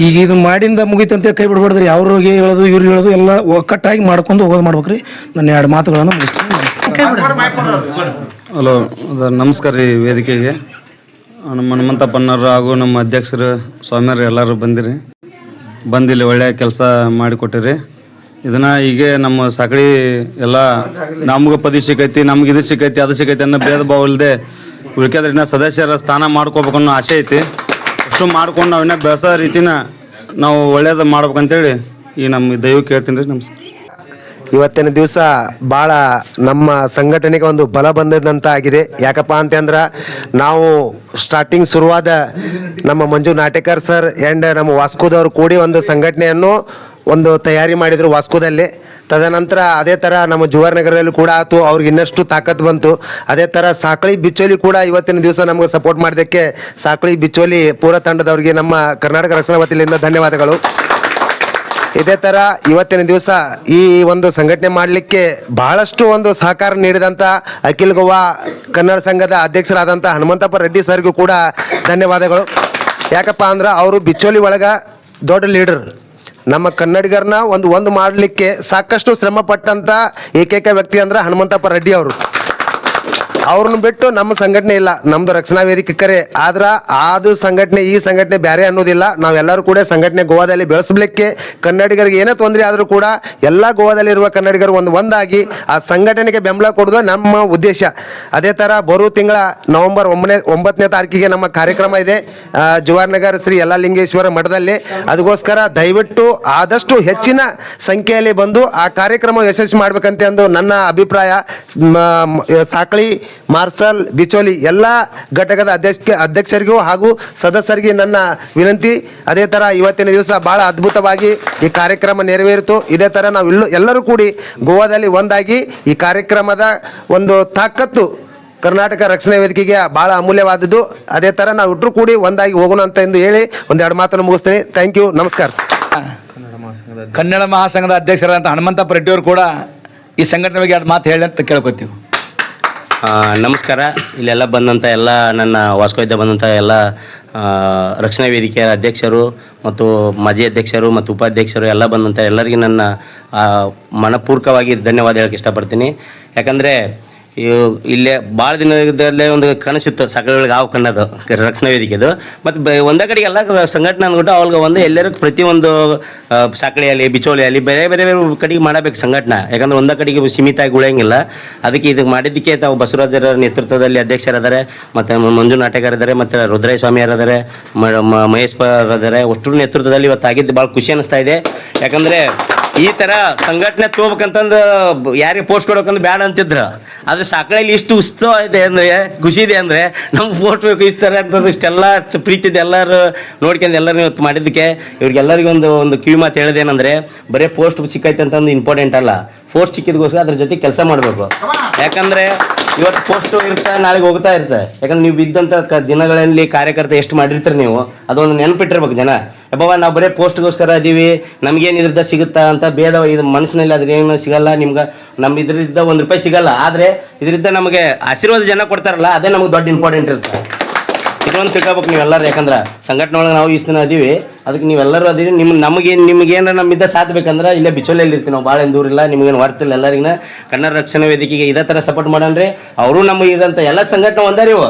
ಈಗ ಇದು ಮಾಡಿಂದ ಮುಗಿತಂತೆ ಕೈ ಬಿಡ್ಬಾರ್ದ್ರಿ. ಅವ್ರಿಗೆ ಹೇಳೋದು, ಇವ್ರು ಹೇಳೋದು ಎಲ್ಲ ಒಗ್ಗಟ್ಟಾಗಿ ಮಾಡ್ಕೊಂಡು ಹೋಗೋದು ಮಾಡ್ಬೇಕ್ರಿ. ನನ್ನ ಎರಡು ಮಾತುಗಳನ್ನು. ಹಲೋ, ಅದು ನಮಸ್ಕಾರ ರೀ ವೇದಿಕೆಗೆ. ನಮ್ಮ ಹನುಮಂತಪ್ಪನವರು ಹಾಗೂ ನಮ್ಮ ಅಧ್ಯಕ್ಷರು, ಸ್ವಾಮಿಯರು ಎಲ್ಲರೂ ಬಂದಿರಿ. ಬಂದು ಇಲ್ಲಿ ಒಳ್ಳೆಯ ಕೆಲಸ ಮಾಡಿಕೊಟ್ಟಿರಿ. ಇದನ್ನು ಹೀಗೆ ನಮ್ಮ ಸಕಳಿ ಎಲ್ಲ, ನಮ್ಗೆ ಪದಿ ಸಿಕ್ಕೈತಿ, ನಮ್ಗೆ ಇದು ಸಿಕ್ಕೈತಿ, ಅದು ಸಿಕ್ಕೈತಿ ಅನ್ನೋ ಭೇದ ಭಾವ ಇಲ್ಲದೆ ಉಳ್ಕ್ಯಾದ್ರೆ ಇನ್ನ ಸದಸ್ಯರ ಸ್ಥಾನ ಮಾಡ್ಕೋಬೇಕು ಅನ್ನೋ ಆಸೆ ಐತಿ. ಅಷ್ಟು ಮಾಡ್ಕೊಂಡು ನಾವು ಬೆಳೆಸೋ ರೀತಿನ ನಾವು ಒಳ್ಳೇದು ಮಾಡ್ಬೇಕಂತೇಳಿ ಈ ನಮ್ಮ ದೈವ ಕೇಳ್ತೀನಿ ರೀ, ನಮಸ್ಕಾರ. ಇವತ್ತಿನ ದಿವಸ ಭಾಳ ನಮ್ಮ ಸಂಘಟನೆಗೆ ಒಂದು ಬಲ ಬಂದದಂತ ಆಗಿದೆ ಯಾಕಪ್ಪ ಅಂತಂದ್ರೆ ನಾವು ಸ್ಟಾರ್ಟಿಂಗ್ ಶುರುವಾದ ನಮ್ಮ ಮಂಜು ನಾಟೇಕರ್ ಸರ್ ಆ್ಯಂಡ್ ನಮ್ಮ ವಾಸ್ಕೋದವರು ಕೂಡಿ ಒಂದು ಸಂಘಟನೆಯನ್ನು ಒಂದು ತಯಾರಿ ಮಾಡಿದರು ವಾಸ್ಕೋದಲ್ಲಿ. ತದನಂತರ ಅದೇ ಥರ ನಮ್ಮ ಜುವಾರ್ ನಗರದಲ್ಲಿ ಕೂಡ ಆಯಿತು ಅವ್ರಿಗೆ ಇನ್ನಷ್ಟು ತಾಕತ್ತು ಬಂತು. ಅದೇ ಥರ ಸಾಕಳಿ ಬಿಚ್ಚೋಲಿ ಕೂಡ ಇವತ್ತಿನ ದಿವಸ ನಮಗೆ ಸಪೋರ್ಟ್ ಮಾಡೋದಕ್ಕೆ ಸಾಕಳಿ ಬಿಚ್ಚೋಲಿ ಪೂರ ತಂಡದವರಿಗೆ ನಮ್ಮ ಕರ್ನಾಟಕ ರಕ್ಷಣಾ ವತಿಯಿಂದ ಧನ್ಯವಾದಗಳು. ಇದೇ ಥರ ಇವತ್ತಿನ ದಿವಸ ಈ ಒಂದು ಸಂಘಟನೆ ಮಾಡಲಿಕ್ಕೆ ಬಹಳಷ್ಟು ಒಂದು ಸಹಕಾರ ನೀಡಿದಂಥ ಅಖಿಲ್ ಗೋವಾ ಕನ್ನಡ ಸಂಘದ ಅಧ್ಯಕ್ಷರಾದಂಥ ಹನುಮಂತಪ್ಪ ರೆಡ್ಡಿ ಸರ್ಗೂ ಕೂಡ ಧನ್ಯವಾದಗಳು. ಯಾಕಪ್ಪ ಅಂದ್ರೆ ಅವರು ಬಿಚ್ಚೋಲಿ ಒಳಗೆ ದೊಡ್ಡ ಲೀಡರ್ ನಮ್ಮ ಕನ್ನಡಿಗರನ್ನ ಒಂದು ಒಂದು ಮಾಡಲಿಕ್ಕೆ ಸಾಕಷ್ಟು ಶ್ರಮ ಪಟ್ಟಂತ ಏಕೈಕ ವ್ಯಕ್ತಿ ಅಂದ್ರೆ ಹನುಮಂತಪ್ಪ ರೆಡ್ಡಿ ಅವರು. ಅವ್ರನ್ನ ಬಿಟ್ಟು ನಮ್ಮ ಸಂಘಟನೆ ಇಲ್ಲ. ನಮ್ದು ರಕ್ಷಣಾ ವೇದಿಕೆ ಕರೆ. ಆದ್ರ ಅದು ಸಂಘಟನೆ, ಈ ಸಂಘಟನೆ ಬೇರೆ ಅನ್ನೋದಿಲ್ಲ. ನಾವೆಲ್ಲರೂ ಕೂಡ ಸಂಘಟನೆ ಗೋವಾದಲ್ಲಿ ಬೆಳೆಸಲಿಕ್ಕೆ ಕನ್ನಡಿಗರಿಗೆ ಏನೇ ತೊಂದರೆ ಆದರೂ ಕೂಡ ಎಲ್ಲ ಗೋವಾದಲ್ಲಿ ಇರುವ ಕನ್ನಡಿಗರು ಒಂದು ಒಂದಾಗಿ ಆ ಸಂಘಟನೆಗೆ ಬೆಂಬಲ ಕೊಡೋದು ನಮ್ಮ ಉದ್ದೇಶ. ಅದೇ ಥರ ಬರೋ ತಿಂಗಳ ನವೆಂಬರ್ ಒಂಬನೇ, ಒಂಬತ್ತನೇ ತಾರೀಕಿಗೆ ನಮ್ಮ ಕಾರ್ಯಕ್ರಮ ಇದೆ. ಜವಾಹರ್ ನಗರ್ ಶ್ರೀ ಯಲ್ಲಾಲಿಂಗೇಶ್ವರ ಮಠದಲ್ಲಿ. ಅದಕ್ಕೋಸ್ಕರ ದಯವಿಟ್ಟು ಆದಷ್ಟು ಹೆಚ್ಚಿನ ಸಂಖ್ಯೆಯಲ್ಲಿ ಬಂದು ಆ ಕಾರ್ಯಕ್ರಮ ಯಶಸ್ವಿ ಮಾಡ್ಬೇಕಂತ ಅಂದು ನನ್ನ ಅಭಿಪ್ರಾಯ. ಸಾಕಳಿ ಮಾರ್ಸಲ್ ಬಿಚೋಲಿ ಎಲ್ಲ ಘಟಕದ ಅಧ್ಯಕ್ಷ ಅಧ್ಯಕ್ಷರಿಗೂ ಹಾಗೂ ಸದಸ್ಯರಿಗೆ ನನ್ನ ವಿನಂತಿ. ಅದೇ ಥರ ಇವತ್ತಿನ ದಿವಸ ಭಾಳ ಅದ್ಭುತವಾಗಿ ಈ ಕಾರ್ಯಕ್ರಮ ನೆರವೇರಿತು. ಇದೇ ಥರ ನಾವು ಇಲ್ಲೂ ಎಲ್ಲರೂ ಕೂಡಿ ಗೋವಾದಲ್ಲಿ ಒಂದಾಗಿ ಈ ಕಾರ್ಯಕ್ರಮದ ಒಂದು ತಾಕತ್ತು ಕರ್ನಾಟಕ ರಕ್ಷಣಾ ವೇದಿಕೆಗೆ ಭಾಳ ಅಮೂಲ್ಯವಾದದ್ದು. ಅದೇ ಥರ ನಾವು ಇಟ್ಟರು ಕೂಡಿ ಒಂದಾಗಿ ಹೋಗೋಣ ಅಂತ ಎಂದು ಹೇಳಿ ಒಂದೆರಡು ಮಾತನ್ನು ಮುಗಿಸ್ತೀನಿ. ಥ್ಯಾಂಕ್ ಯು ನಮಸ್ಕಾರ. ಕನ್ನಡ ಮಹಾಸಂಘದ ಅಧ್ಯಕ್ಷರಾದಂಥ ಹನುಮಂತಪ್ಪ ರೆಡ್ಡಿಯವರು ಕೂಡ ಈ ಸಂಘಟನೆ ಬಗ್ಗೆ ಎರಡು ಮಾತು ಹೇಳಿ ಅಂತ ಕೇಳ್ಕೊತೀವಿ. ನಮಸ್ಕಾರ. ಇಲ್ಲೆಲ್ಲ ಬಂದಂಥ ಎಲ್ಲ ನನ್ನ ವಾಸ್ಕೋದ್ಯ ಬಂದಂಥ ಎಲ್ಲ ರಕ್ಷಣಾ ವೇದಿಕೆಯ ಅಧ್ಯಕ್ಷರು ಮತ್ತು ಮಾಜಿ ಅಧ್ಯಕ್ಷರು ಮತ್ತು ಉಪಾಧ್ಯಕ್ಷರು ಎಲ್ಲ ಬಂದಂಥ ಎಲ್ಲರಿಗೂ ನನ್ನ ಮನಪೂರ್ವಕವಾಗಿ ಧನ್ಯವಾದ ಹೇಳಕ್ಕೆ ಇಷ್ಟಪಡ್ತೀನಿ. ಯಾಕಂದರೆ ಇಲ್ಲೇ ಭಾಳ ದಿನದಲ್ಲೇ ಒಂದು ಕನಸಿತ್ತು ಸಕಲಗಳಿಗೆ ಹಾವು ಕಣ್ಣದು, ರಕ್ಷಣಾ ವೇದಿಕೆದು ಮತ್ತು ಒಂದೇ ಕಡೆಗೆ ಎಲ್ಲ ಸಂಘಟನೆ ಅಂದ್ಬಿಟ್ಟು ಅವ್ರಿಗೆ ಒಂದು ಎಲ್ಲರೂ ಪ್ರತಿಯೊಂದು ಸಾಕಳಿಯಲ್ಲಿ ಬಿಚೋಳಿಯಲ್ಲಿ ಬೇರೆ ಬೇರೆ ಕಡೆಗೆ ಮಾಡಬೇಕು ಸಂಘಟನೆ. ಯಾಕಂದ್ರೆ ಒಂದೇ ಕಡೆಗೆ ಸೀಮಿತ ಆಗಿ ಉಳಿಯಂಗಿಲ್ಲ. ಅದಕ್ಕೆ ಇದಕ್ಕೆ ಮಾಡಿದ್ದಕ್ಕೆ ತಾವು ಬಸವರಾಜರ ನೇತೃತ್ವದಲ್ಲಿ ಅಧ್ಯಕ್ಷರಿದ್ದಾರೆ ಮತ್ತು ಮಂಜು ಇದ್ದಾರೆ ಮತ್ತು ರುದ್ರಯ್ಯ ಸ್ವಾಮಿ ಇದ್ದಾರೆ ಮಹೇಶ್ ಪರ್ ಇದ್ದಾರೆ ಅಷ್ಟರ ನೇತೃತ್ವದಲ್ಲಿ ಇವತ್ತು ಆಗಿದ್ದು ಭಾಳ ಖುಷಿ ಅನಿಸ್ತಾ ಇದೆ. ಯಾಕಂದರೆ ಈ ತರ ಸಂಘಟನೆ ತಗೋಬೇಕಂತಂದು ಯಾರಿಗೆ ಪೋಸ್ಟ್ ಕೊಡಬೇಕಂದ್ರೆ ಬೇಡ ಅಂತಿದ್ರು. ಆದ್ರೆ ಸಾಕಳಲ್ಲಿ ಇಷ್ಟು ಉತ್ಸವ ಇದೆ ಅಂದ್ರೆ, ಖುಷಿ ಇದೆ ಅಂದ್ರೆ, ನಮ್ಗೆ ಪೋಸ್ಟ್ ಬೇಕು ಈ ತರ ಅಂತಂದು ಇಷ್ಟೆಲ್ಲ ಪ್ರೀತಿದೆ ಎಲ್ಲರೂ ನೋಡ್ಕೊಂಡು ಎಲ್ಲರೂ ಇವತ್ತು ಮಾಡಿದ್ದಕ್ಕೆ. ಇವ್ರಿಗೆಲ್ಲರಿಗೂ ಒಂದು ಒಂದು ಕಿವಿ ಮಾತು ಹೇಳೋದೇನೆಂದರೆ, ಬರೀ ಪೋಸ್ಟ್ ಸಿಕ್ಕೈತೆ ಅಂತಂದು ಇಂಪಾರ್ಟೆಂಟ್ ಅಲ್ಲ. ಪೋಸ್ಟ್ ಸಿಕ್ಕಿದ್ಗೋಸ್ಕರ ಅದ್ರ ಜೊತೆ ಕೆಲಸ ಮಾಡಬೇಕು. ಯಾಕಂದರೆ ಇವತ್ತು ಪೋಸ್ಟ್ ಇರ್ತಾ, ನಾಳೆಗೆ ಹೋಗ್ತಾ ಇರುತ್ತೆ ಯಾಕಂದ್ರೆ ನೀವು ಬಿದ್ದಂತ ದಿನಗಳಲ್ಲಿ ಕಾರ್ಯಕರ್ತ ಎಷ್ಟು ಮಾಡಿರ್ತೀರಿ ನೀವು, ಅದೊಂದು ನೆನಪಿಟ್ಟಿರ್ಬೇಕು ಜನ. ಅಬ್ಬವ ನಾವು ಬರೀ ಪೋಸ್ಟ್ಗೋಸ್ಕರ ಇದೀವಿ, ನಮ್ಗೇನು ಇದ್ರದ್ದ ಸಿಗುತ್ತಾ ಅಂತ ಭೇದ ಇದು ಮನಸ್ಸಿನಲ್ಲಿ ಅದ್ರ ಏನು ಸಿಗಲ್ಲ, ನಿಮ್ಗೆ ನಮ್ಮ ಇದ್ರಿಂದ ಒಂದು ರೂಪಾಯಿ ಸಿಗಲ್ಲ. ಆದರೆ ಇದರಿಂದ ನಮಗೆ ಆಶೀರ್ವಾದ ಜನ ಕೊಡ್ತಾರಲ್ಲ, ಅದೇ ನಮಗೆ ದೊಡ್ಡ ಇಂಪಾರ್ಟೆಂಟ್ ಇರುತ್ತೆ. ಇದೊಂದು ತಿಳ್ಕೊಬೇಕು ನೀವೆಲ್ಲರೂ, ಯಾಕಂದ್ರೆ ಸಂಘಟನೆ ಒಳಗೆ ನಾವು ಇಷ್ಟು ದಿನ ಅದೀವಿ ಅದಕ್ಕೆ ನೀವೆಲ್ಲರೂ ಅದೀರಿ. ನಿಮ್ಮ ನಮಗೆ ನಿಮಗೇನು ನಮ್ಮಿಂದ ಸಾಥ್ ಬೇಕಂದ್ರೆ ಇಲ್ಲೇ ಬಿಚೋಲೆಯಲ್ಲಿ ಇರ್ತೀವಿ ನಾವು. ಭಾಳ ದೂರಿಲ್ಲ ನಿಮಗೇನು ವರ್ತಿಲ್ಲ ಎಲ್ಲರಿಗಿನ ಕನ್ನಡ ರಕ್ಷಣಾ ವೇದಿಕೆಗೆ ಇದೇ ಥರ ಸಪೋರ್ಟ್ ಮಾಡಣ್ರಿ ಅವರು ನಮ್ಮ ಇದಂಥ ಎಲ್ಲ ಸಂಘಟನೆ ಒಂದಾರಿ ಇವು.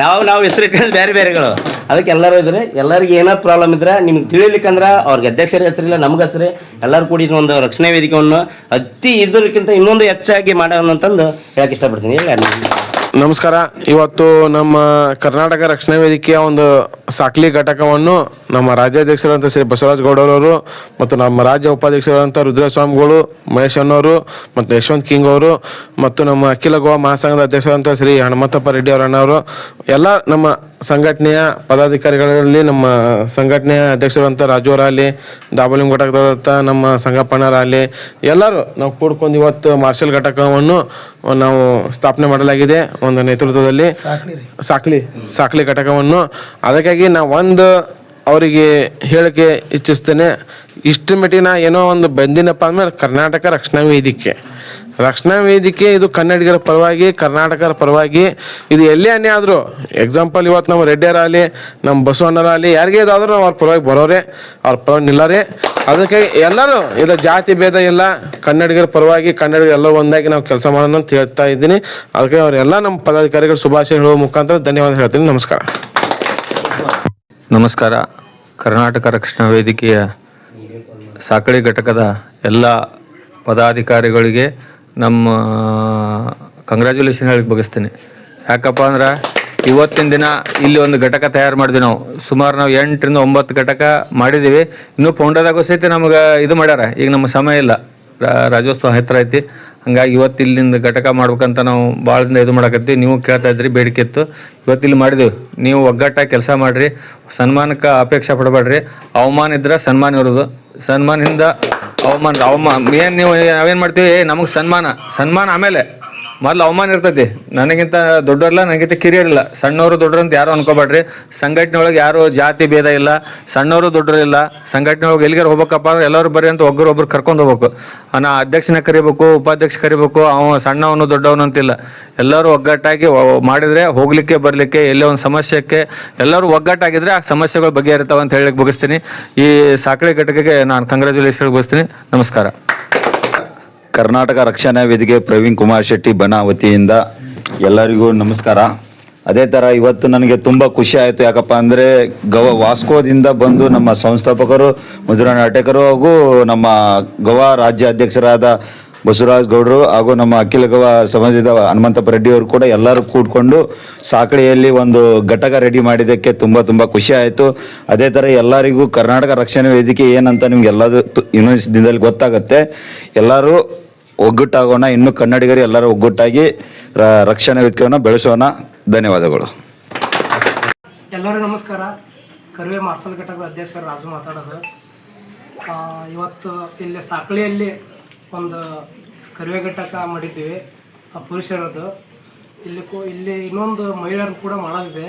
ನಾವು ನಾವು ಹೆಸರು ಬೇರೆ ಬೇರೆಗಳು ಅದಕ್ಕೆ ಎಲ್ಲರೂ ಇದ್ರೆ. ಎಲ್ಲರಿಗೆ ಏನೋ ಪ್ರಾಬ್ಲಮ್ ಇದ್ರೆ ನಿಮ್ಗೆ ತಿಳಿಲಿಕ್ಕಂದ್ರೆ ಅವ್ರಿಗೆ ಅಧ್ಯಕ್ಷರ ಹೆಸರಿಲ್ಲ ನಮ್ಗೆ ಹೆಸರು ಎಲ್ಲರೂ ಕೂಡಿ ಒಂದು ರಕ್ಷಣಾ ವೇದಿಕೆಯನ್ನು ಅತಿ ಇದಕ್ಕಿಂತ ಇನ್ನೊಂದು ಹೆಚ್ಚಾಗಿ ಮಾಡೋಣ ಅಂತಂದು ಹೇಳಕ್ಕೆ ಇಷ್ಟಪಡ್ತೀನಿ. ನಮಸ್ಕಾರ. ಇವತ್ತು ನಮ್ಮ ಕರ್ನಾಟಕ ರಕ್ಷಣಾ ವೇದಿಕೆಯ ಒಂದು ಸಾಕ್ಲಿ ಘಟಕವನ್ನು ನಮ್ಮ ರಾಜ್ಯಾಧ್ಯಕ್ಷರಾದಂಥ ಶ್ರೀ ಬಸವರಾಜ ಗೌಡರವರು ಮತ್ತು ನಮ್ಮ ರಾಜ್ಯ ಉಪಾಧ್ಯಕ್ಷರಾದಂಥ ರುದ್ರಸ್ವಾಮಿಗಳು, ಮಹೇಶ್ ಅನ್ನೋರು ಮತ್ತು ಯಶವಂತ್ ಕಿಂಗ್ ಅವರು ಮತ್ತು ನಮ್ಮ ಅಖಿಲ ಗೋವಾ ಮಹಾಸಂಘದ ಅಧ್ಯಕ್ಷರಾದಂಥ ಶ್ರೀ ಹನುಮಂತಪ್ಪ ರೆಡ್ಡಿ ಅವರಣ್ಣವರು ಎಲ್ಲ ನಮ್ಮ ಸಂಘಟನೆಯ ಪದಾಧಿಕಾರಿಗಳಲ್ಲಿ, ನಮ್ಮ ಸಂಘಟನೆಯ ಅಧ್ಯಕ್ಷರಂತ ರಾಜು ಅವರಾಗಲಿ, ದಾಬಲಿಂ ಘಟಕದಾದಂಥ ನಮ್ಮ ಸಂಗಪ್ಪಣ್ಣರಾಗಲಿ ಎಲ್ಲರೂ ನಾವು ಕೂಡ್ಕೊಂಡು ಇವತ್ತು ಮಾರ್ಷಲ್ ಘಟಕವನ್ನು ನಾವು ಸ್ಥಾಪನೆ ಮಾಡಲಾಗಿದೆ. ಒಂದು ನೇತೃತ್ವದಲ್ಲಿ ಸಾಕ್ಲಿ ಸಾಕ್ಲಿ ಘಟಕವನ್ನು. ಅದಕ್ಕಾಗಿ ನಾ ಒಂದು ಅವರಿಗೆ ಹೇಳಕ್ಕೆ ಇಚ್ಛಿಸ್ತೇನೆ. ಇಷ್ಟು ಮಟ್ಟಿನ ಏನೋ ಒಂದು ಬಂದಿನಪ್ಪ ಅಂದ್ರೆ ಕರ್ನಾಟಕ ರಕ್ಷಣಾ ವೇದಿಕೆ. ರಕ್ಷಣಾ ವೇದಿಕೆ, ಇದು ಕನ್ನಡಿಗರ ಪರವಾಗಿ ಕರ್ನಾಟಕರ ಪರವಾಗಿ, ಇದು ಎಲ್ಲೇ ಅನ್ಯ ಆದರೂ. ಎಕ್ಸಾಂಪಲ್ ಇವತ್ತು ನಮ್ಮ ರೆಡ್ಡಿಯರಾಗಲಿ ನಮ್ಮ ಬಸವಣ್ಣರಾಗಲಿ ಯಾರಿಗೆ ಇದಾದರೂ ನಾವು ಅವ್ರ ಪರವಾಗಿ ಬರೋರೆ, ಅವ್ರ ಪರವಾಗಿ ನಿಲ್ಲರೆ. ಅದಕ್ಕೆ ಎಲ್ಲರೂ, ಇದು ಜಾತಿ ಭೇದ ಇಲ್ಲ, ಕನ್ನಡಿಗರ ಪರವಾಗಿ, ಕನ್ನಡಿಗರು ಎಲ್ಲ ಒಂದಾಗಿ ನಾವು ಕೆಲಸ ಮಾಡೋಣ ಅಂತ ಹೇಳ್ತಾ ಇದ್ದೀನಿ. ಅದಕ್ಕೆ ಅವರೆಲ್ಲ ನಮ್ಮ ಪದಾಧಿಕಾರಿಗಳು ಶುಭಾಶಯ ಹೇಳುವ ಮುಖಾಂತರ ಧನ್ಯವಾದ ಹೇಳ್ತೀನಿ. ನಮಸ್ಕಾರ. ನಮಸ್ಕಾರ. ಕರ್ನಾಟಕ ರಕ್ಷಣಾ ವೇದಿಕೆಯ ಸಾಕಳಿ ಘಟಕದ ಎಲ್ಲ ಪದಾಧಿಕಾರಿಗಳಿಗೆ ನಮ್ಮ ಕಂಗ್ರ್ಯಾಚುಲೇಷನ್ ಹೇಳಕ್ಕೆ ಬಗಸ್ತೀನಿ ಯಾಕಪ್ಪ ಅಂದ್ರೆ ಇವತ್ತಿನ ದಿನ ಇಲ್ಲಿ ಒಂದು ಘಟಕ ತಯಾರು ಮಾಡಿದ್ವಿ ನಾವು. ಸುಮಾರು ನಾವು ಎಂಟರಿಂದ ಒಂಬತ್ತು ಘಟಕ ಮಾಡಿದ್ದೀವಿ ಇನ್ನೂ ಪೌಂಡದಾಗೂ ಸಹಿತ ನಮ್ಗೆ ಇದು ಮಾಡ್ಯಾರ. ಈಗ ನಮ್ಮ ಸಮಯ ಇಲ್ಲ. ರಾಜ್ಯೋತ್ಸವ ಹತ್ತಿರ ಐತಿ. ಹಂಗಾಗಿ ಇವತ್ತು ಇಲ್ಲಿಂದ ಘಟಕ ಮಾಡ್ಬೇಕಂತ ನಾವು ಭಾಳ ದಿನ ಇದು ಮಾಡಕತ್ತೀವಿ. ನೀವು ಕೇಳ್ತಾ ಇದ್ರಿ, ಬೇಡಿಕೆ ಇತ್ತು. ಇವತ್ತು ಇಲ್ಲಿ ಮಾಡಿದೆವು. ನೀವು ಒಗ್ಗಟ್ಟಾಗಿ ಕೆಲಸ ಮಾಡಿರಿ. ಸನ್ಮಾನಕ್ಕೆ ಅಪೇಕ್ಷೆ ಪಡಬೇಡ್ರಿ. ಅವಮಾನ ಇದ್ರೆ ಸನ್ಮಾನ ಇರೋದು ಸನ್ಮಾನದಿಂದ ಅವಮಾನ ಅವಮಾನ. ಏನ್ ನೀವು ನಾವೇನ್ ಮಾಡ್ತೀವಿ? ನಮಗೆ ಸನ್ಮಾನ ಸನ್ಮಾನ ಆಮೇಲೆ. ಮೊದಲು ಅವಮಾನ ಇರ್ತೈತಿ. ನನಗಿಂತ ದೊಡ್ಡವರಲ್ಲ ನನಗಿಂತ ಕಿರಿಯರಿಲ್ಲ. ಸಣ್ಣವರು ದೊಡ್ಡರು ಅಂತ ಯಾರು ಅನ್ಕೋಬೇಡ್ರಿ ಸಂಘಟನೆ ಒಳಗೆ ಯಾರು ಜಾತಿ ಭೇದ ಇಲ್ಲ. ಸಣ್ಣವರು ದೊಡ್ಡರು ಇಲ್ಲ. ಸಂಘಟನೆ ಒಳಗೆ ಎಲ್ಲಿಗಾರ ಹೋಗ್ಬೇಕಪ್ಪ ಅಂದ್ರೆ ಎಲ್ಲರೂ ಬರೀ ಅಂತ ಒಬ್ಬರು ಒಬ್ರು ಕರ್ಕೊಂಡು ಹೋಗ್ಬೇಕು. ನಾ ಅಧ್ಯಕ್ಷನ ಕರಿಬೇಕು, ಉಪಾಧ್ಯಕ್ಷ ಕರಿಬೇಕು. ಅವ ಸಣ್ಣವನು ದೊಡ್ಡವನು ಅಂತಿಲ್ಲ. ಎಲ್ಲರೂ ಒಗ್ಗಟ್ಟಾಗಿ ಮಾಡಿದ್ರೆ ಹೋಗ್ಲಿಕ್ಕೆ ಬರ್ಲಿಕ್ಕೆ ಎಲ್ಲೇ ಒಂದು ಸಮಸ್ಯೆಕ್ಕೆ ಎಲ್ಲರೂ ಒಗ್ಗಟ್ಟಾಗಿದ್ರೆ ಆ ಸಮಸ್ಯೆಗಳು ಬಗೆಹರಿತಾವ ಅಂತ ಹೇಳಕ್ ಬಯಸ್ತೀನಿ ಈ ಸಾಕಳಿ ಘಟಕಕ್ಕೆ ನಾನು ಕಂಗ್ರ್ಯಾಚುಲೇಷನ್ ಬಯಸ್ತೀನಿ ನಮಸ್ಕಾರ. ಕರ್ನಾಟಕ ರಕ್ಷಣಾ ವೇದಿಕೆ ಪ್ರವೀಣ್ ಕುಮಾರ್ ಶೆಟ್ಟಿ ಬನ ವತಿಯಿಂದ ಎಲ್ಲರಿಗೂ ನಮಸ್ಕಾರ. ಅದೇ ಥರ ಇವತ್ತು ನನಗೆ ತುಂಬ ಖುಷಿ ಆಯಿತು. ಯಾಕಪ್ಪ ಅಂದರೆ ಗವ ವಾಸ್ಕೋದಿಂದ ಬಂದು ನಮ್ಮ ಸಂಸ್ಥಾಪಕರು, ಮಧುರ ನಾಟಕರು ಹಾಗೂ ನಮ್ಮ ಗವಾ ರಾಜ್ಯ ಅಧ್ಯಕ್ಷರಾದ ಬಸವರಾಜ್ ಗೌಡರು ಹಾಗೂ ನಮ್ಮ ಅಖಿಲ ಗವ ಸಮಾಜದ ಹನುಮಂತಪ್ಪ ರೆಡ್ಡಿ ಅವರು ಕೂಡ ಎಲ್ಲರೂ ಕೂಡ್ಕೊಂಡು ಸಾಕಳಿಯಲ್ಲಿ ಒಂದು ಘಟಕ ರೆಡಿ ಮಾಡಿದ್ದಕ್ಕೆ ತುಂಬ ತುಂಬ ಖುಷಿ ಆಯಿತು. ಅದೇ ಥರ ಎಲ್ಲರಿಗೂ ಕರ್ನಾಟಕ ರಕ್ಷಣಾ ವೇದಿಕೆ ಏನಂತ ನಿಮ್ಗೆ ಎಲ್ಲದೂ ದಿನದಲ್ಲಿ ಗೊತ್ತಾಗುತ್ತೆ. ಎಲ್ಲರೂ ಒಗ್ಗಟ್ಟಾಗೋಣ, ಇನ್ನು ಕನ್ನಡಿಗರು ಎಲ್ಲರೂ ಒಗ್ಗಟ್ಟಾಗಿ ರ- ರಕ್ಷಣಾ ವೇದಿಕೆಯನ್ನು ಬೆಳೆಸೋಣ. ಧನ್ಯವಾದಗಳು. ಎಲ್ಲರೂ ನಮಸ್ಕಾರ. ಕರುವೆ ಮಾರ್ಸಲ್ ಘಟಕದ ಅಧ್ಯಕ್ಷ ರಾಜು ಮಾತಾಡೋದು. ಇವತ್ತು ಇಲ್ಲಿ ಸಾಕಳಿಯಲ್ಲಿ ಒಂದು ಕರುವೆ ಘಟಕ ಮಾಡಿದ್ದೀವಿ. ಆ ಪುರುಷರದ್ದು. ಇಲ್ಲಿ ಕೂ, ಇಲ್ಲಿ ಇನ್ನೊಂದು ಮಹಿಳೆಯರು ಕೂಡ ಮಾಡೋದಿದೆ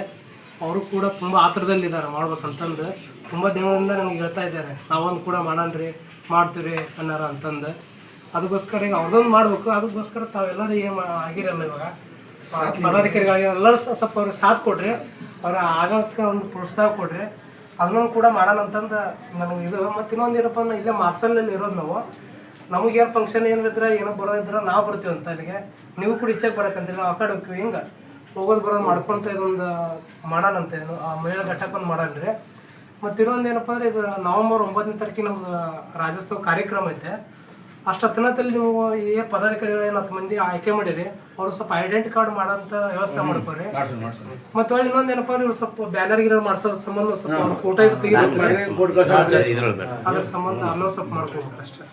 ಅವರು ಕೂಡ ತುಂಬ ಆತರದಲ್ಲಿದ್ದಾರೆ ಮಾಡ್ಬೇಕಂತಂದು. ತುಂಬ ದಿನದಿಂದ ನನಗೆ ಹೇಳ್ತಾ ಇದ್ದಾರೆ, ನಾವೊಂದು ಕೂಡ ಮಾಡೋಣ್ರಿ ಮಾಡ್ತೀವಿ ಅನ್ನಾರ ಅಂತಂದು. ಅದಕ್ಕೋಸ್ಕರ ಈಗ ಅವ್ರದ್ದೊಂದು ಮಾಡಬೇಕು. ಅದಕ್ಕೋಸ್ಕರ ತಾವೆಲ್ಲರೂ ಏನು ಆಗಿರಲ್ಲ ಇವಾಗ. ಪದಾಧಿಕಾರಿಗಳಿಗೆ ಎಲ್ಲರೂ ಸ್ವಲ್ಪ ಅವ್ರಿಗೆ ಸಾಥ್ ಕೊಡ್ರಿ. ಅವ್ರ ಆಗೋಕ್ಕೆ ಒಂದು ಪ್ರೋತ್ಸಾಹ ಕೊಡ್ರಿ. ಅದನ್ನೂ ಕೂಡ ಮಾಡೋಣ ಅಂತಂದು ನನಗೆ ಇದು. ಮತ್ತು ಇನ್ನೊಂದು ಏನಪ್ಪ ಅಂದ್ರೆ ಇಲ್ಲೇ ಮಾರ್ಸಲಲ್ಲಿ ಇರೋದು ನಾವು. ನಮಗೆ ಏನು ಫಂಕ್ಷನ್ ಏನಿದ್ರೆ ಏನೋ ಬರೋದಿದ್ರೆ ನಾವು ಬರ್ತೀವಿ ಅಂತ ಅಲ್ಲಿಗೆ ನೀವು ಕೂಡ ಇಚ್ಛೆಗೆ ಬರಕಂತೀವಿ ನಾವು ಆ ಕಡೆ ಹೋಗ್ತೀವಿ. ಹಿಂಗೆ ಹೋಗೋದು ಬರೋದು ಮಾಡ್ಕೊತ ಇದೊಂದು ಮಾಡೋಣಂತೆ ಆ ಮಹಿಳಾ ಘಟಕ ಒಂದು ಮಾಡೋಣ್ರಿ ಮತ್ತು ಇನ್ನೊಂದು ಏನಪ್ಪ ಅಂದ್ರೆ ಇದು ನವಂಬರ್ ಒಂಬತ್ತನೇ ತಾರೀಕಿಗೆ ನಮ್ದು ರಾಜ್ಯೋತ್ಸವ ಕಾರ್ಯಕ್ರಮ ಐತೆ. ಅಷ್ಟು ಹತ್ತನದಲ್ಲಿ ನೀವು ಈ ಪದಾಧಿಕಾರಿಗಳು ಏನು ಹತ್ತು ಮಂದಿ ಆಯ್ಕೆ ಮಾಡಿರಿ ಅವ್ರು ಸ್ವಲ್ಪ ಐಡೆಂಟಿ ಕಾರ್ಡ್ ಮಾಡಂತ ವ್ಯವಸ್ಥೆ ಮಾಡ್ಕೊರಿ. ಮತ್ತೆ ಒಳ್ಳೆ ಇನ್ನೊಂದು ಏನಪ್ಪ ನೀವು ಇವ್ರು ಸ್ವಲ್ಪ ಬ್ಯಾನರ್ ಗಿನರ್ ಮಾಡ್ಸೋ ಸಂಬಂಧ ಸ್ವಲ್ಪ ಫೋಟೋ ತೆಗಿಬೇಕು ಅದ್ರ ಸಂಬಂಧ ಅನ್ನೋ ಸ್ವಲ್ಪ ಮಾಡ್ಕೋಬೇಕು ಅಷ್ಟೇ.